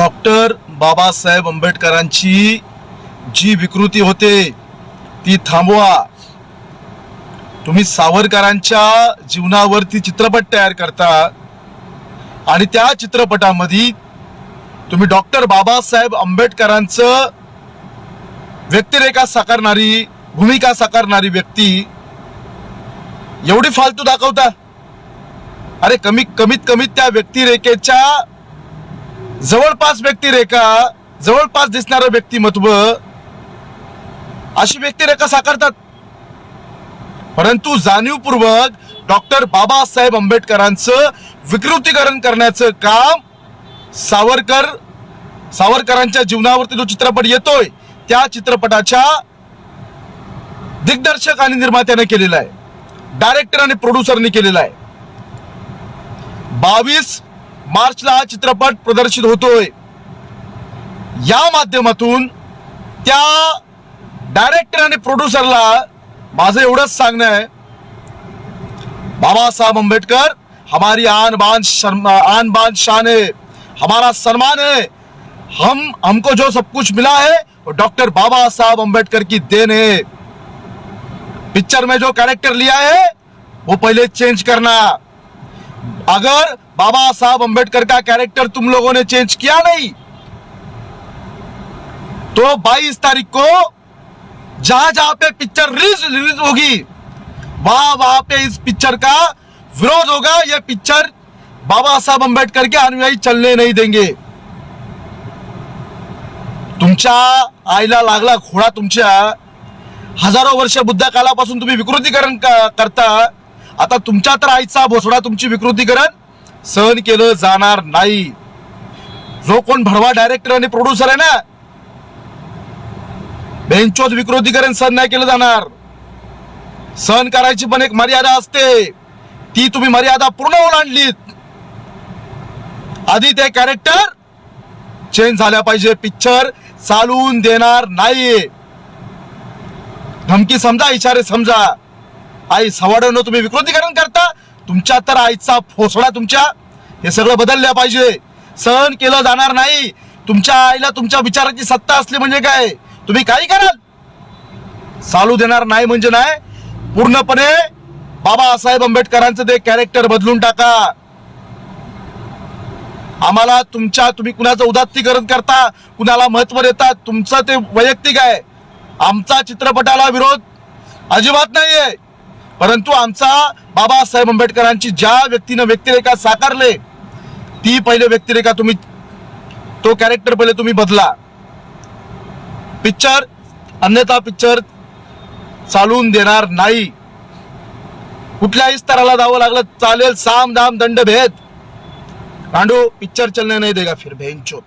Doctor Babasaheb आंबेडकरांची जी विकृती होते ती थांबवा. तुम्ही सावरकरांच्या जीवनावरती चित्रपट तयार करता आणि त्या चित्रपटामध्ये तुम्ही डॉक्टर बाबासाहेब आंबेडकरांचं व्यक्तिरेखा साकारणारी भूमिका साकारणारी व्यक्ती एवढी फालतू दाखवता. अरे कमी कमीत कमी त्या व्यक्तिरेखेच्या जवळपास व्यक्तिरेखा जवळपास दिसणारं व्यक्तिमत्व अशी व्यक्तिरेखा साकारतात. परंतु जाणीवपूर्वक डॉक्टर बाबासाहेब आंबेडकरांचं विकृतीकरण करण्याचं काम सावरकर सावरकरांच्या जीवनावरती जो चित्रपट येतोय त्या चित्रपटाच्या दिग्दर्शक आणि निर्मात्याने केलेला आहे. डायरेक्टर आणि प्रोड्युसरने केलेला आहे. बावीस मार्चला हा चित्रपट प्रदर्शित होतोय. या माध्यमातून त्या डायरेक्टर आणि प्रोड्युसरला माझं एवढंच सांगणं आहे. बाबासाहेब आंबेडकर हमारी आन बान शर्म आन बान शान है हमारा सम्मान है हम हमको जो सब कुछ मिला है वो डॉक्टर बाबा साहब अम्बेडकर की देन है। पिक्चर में जो कैरेक्टर लिया है वो पहले चेंज करना। अगर बाबा साहब अंबेडकर का कैरेक्टर तुम लोगों ने चेंज किया नहीं? तो 22 तारीख को जहां जहां पे पिक्चर रिलीज रिलीज होगी वहां वहां पे इस पिक्चर का विरोध होगा। ये पिक्चर बाबा साहब अम्बेडकर के अनुयायी चलने नहीं देंगे। तुमच्या आईला लागला घोडा तुमच्या हजारो वर्ष बुद्ध कालापासून तुम्ही विकृतीकरण करता. आता तुमच्या तर आईचा भोसडा तुमची विकृतीकरण सहन केलं जाणार नाही. जो कोण भरवा डायरेक्टर आणि प्रोड्युसर आहे ना बेंचोत विकृतीकरण सहन नाही केलं जाणार. सहन करायची पण एक मर्यादा असते. ती तुम्ही मर्यादा पूर्ण ओलांडलीत आधी ते कॅरेक्टर चेंज झाल्या पाहिजे. पिक्चर चालवून देणार नाही. धमकी समजा इशारे समजा. आई सवाडवणं तुम्ही विकृतीकरण करता. तुमच्या तर आईचा फोसडा तुमच्या हे सगळं बदलल्या पाहिजे. सहन केलं जाणार नाही. तुमच्या आईला तुमच्या विचाराची सत्ता असली म्हणजे काय? तुम्ही काही कराल? चालू देणार नाही म्हणजे नाही. पूर्णपणे बाबासाहेब आंबेडकरांचं ते कॅरेक्टर बदलून टाका. आम्हाला तुमच्या तुम्ही कुणाचं उदात्तीकरण करता कुणाला महत्त्व देता तुमचं ते वैयक्तिक आहे. आमचा चित्रपटाला विरोध अजिबात नाहीये. परंतु आमचा बाबासाहेब आंबेडकरांची ज्या व्यक्तीनं व्यक्तिरेखा साकारले ती पहिले व्यक्तिरेखा तुम्ही तो कॅरेक्टर पहिले तुम्ही बदला. पिक्चर अन्यथा पिक्चर चालून देणार नाही. कुठल्याही स्तराला जावं लागलं चालेल साम दाम दंड भेद. रांडू पिक्चर चलने नाही देगा फिर भेंचो